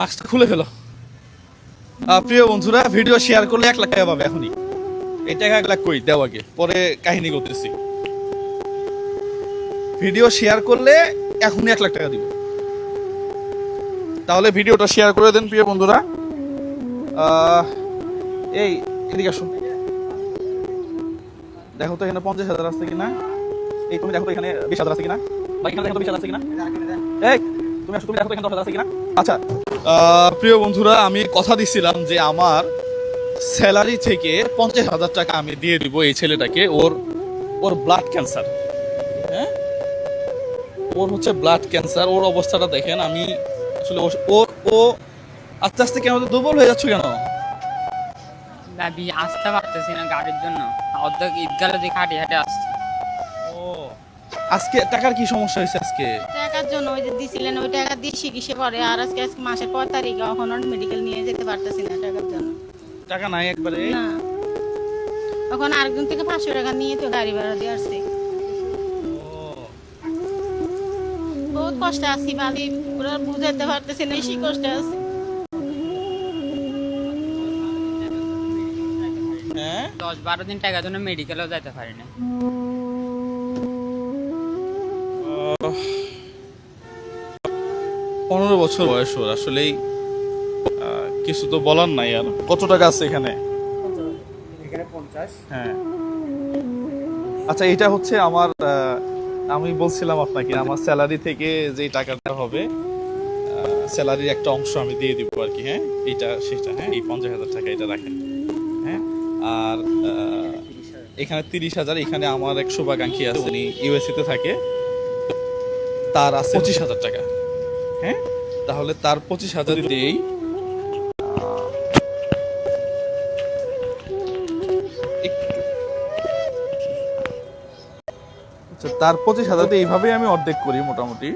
মাস্কটা খুলে ফেলো। প্রিয় বন্ধুরা ভিডিও শেয়ার করলে এক লাখ টাকা পাবে এখনই। এই টাকা এক লাখ কই? দেও আগে। পরে কাহিনী করতেছি। ভিডিও শেয়ার করলে এখনই এক লাখ টাকা দিব। তাহলে ভিডিওটা শেয়ার করে দেন, প্রিয় বন্ধুরা। এই, এদিকে আসুন। দেখো তো এখানে পঞ্চাশ হাজার আছে কিনা? এই তুমি দেখো তো এখানে বিশ হাজার আছে কিনা? বা এখানে দেখো বিশ হাজার আছে কিনা? এই তুমি আসো তুমি দেখো এখানে দশ হাজার আছে কিনা? আচ্ছা আহ, প্রিয় বন্ধুরা আমি কথা দিছিলাম যে আমার স্যালারি থেকে পঞ্চাশ হাজার টাকা আমি দিয়ে দিব এই ছেলেটাকে। ওর ওর ব্লাড ক্যান্সার হ্যাঁ? ওর হচ্ছে ব্লাড ক্যান্সার ওর অবস্থাটা দেখেন আমি আসলে ওর ও আস্তে আস্তে কেন দুর্বল হয়ে যাচ্ছে কেন? দাদি আসতে পারতেছি না গাড়ির জন্য। অর্ধেক ঈদগালে দিকে হাঁটে হাঁটে আসছি। ও আজকে টাকার কি সমস্যা হয়েছে আজকে? টাকার জন্য ওই যে দিছিলেন ওই টাকা দিয়ে চিকিৎসা করে আর আজকে আজকে মাসের পর তারিখে এখন মেডিকেল নিয়ে যেতে পারতেছি না টাকার জন্য। টাকা নাই একবারে? না। এখন আরেকজন থেকে পাঁচশো টাকা নিয়ে তো গাড়ি ভাড়া দিয়ে আসছি। বহুত কষ্টে আছি বালি ওরা বুঝাতে পারতেছি না বেশি কষ্টে আছি। হ্যাঁ? দশ বারো দিন টাকার জন্য মেডিকেলেও যেতে পারি না পনেরো বছর বয়স ওর আসলেই কিছু তো বলার নাই আর। কত টাকা আছে এখানে? হ্যাঁ। আচ্ছা এটা হচ্ছে আমার আমি বলছিলাম আপনাকে আমার স্যালারি থেকে যে টাকাটা হবে স্যালারির একটা অংশ আমি দিয়ে দিব আর কি হ্যাঁ? এটা সেটা হ্যাঁ? এই পঞ্চাশ হাজার টাকা এটা রাখেন হ্যাঁ? আর এখানে তিরিশ হাজার এখানে আমার এক শুভাকাঙ্ক্ষী আছে উনি ইউএসএ তে থাকে। তার আছে পঁচিশ হাজার টাকা। হ্যাঁ? তাহলে তার পঁচিশ হাজার দিয়েই আচ্ছা তার পঁচিশ হাজার দিয়ে এইভাবেই আমি অর্ধেক করি মোটামুটি।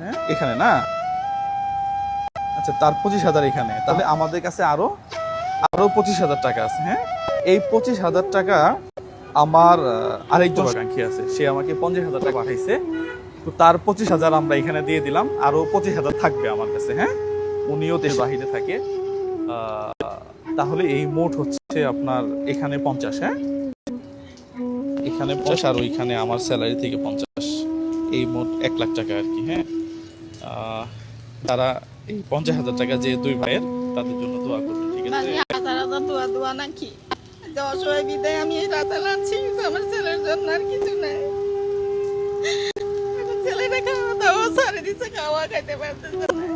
হ্যাঁ? এখানে না? আচ্ছা তার পঁচিশ হাজার এখানে। তাহলে আমাদের কাছে আরও আরও পঁচিশ হাজার টাকা আছে হ্যাঁ? এই পঁচিশ হাজার টাকা আমার আরেকজন আকাঙ্ক্ষী আছে। সে আমাকে পঞ্চাশ হাজার টাকা পাঠাইছে। তো তার পঁচিশ হাজার আমরা এখানে দিয়ে দিলাম। আরও পঁচিশ হাজার থাকবে আমার কাছে হ্যাঁ? উনিও দেশ বাহিরে থাকে। তাহলে এই মোট হচ্ছে আপনার এখানে পঞ্চাশ হ্যাঁ? এখানে পঞ্চাশ আর ওইখানে আমার স্যালারি থেকে পঞ্চাশ। এই মোট এক লাখ টাকা আর কি হ্যাঁ? তারা এই পঞ্চাশ হাজার টাকা যে দুই ভাইয়ের, তাদের জন্য দোয়া করবেন ঠিক আছে? হাজার দোয়া দোয়া নাকি? অসহায় বিদায় আমি এই রাতে লাগছি আমার ছেলের জন্য আর কিছু নাই। এখন ছেলেটা খাওয়া দাওয়া ছাড়ে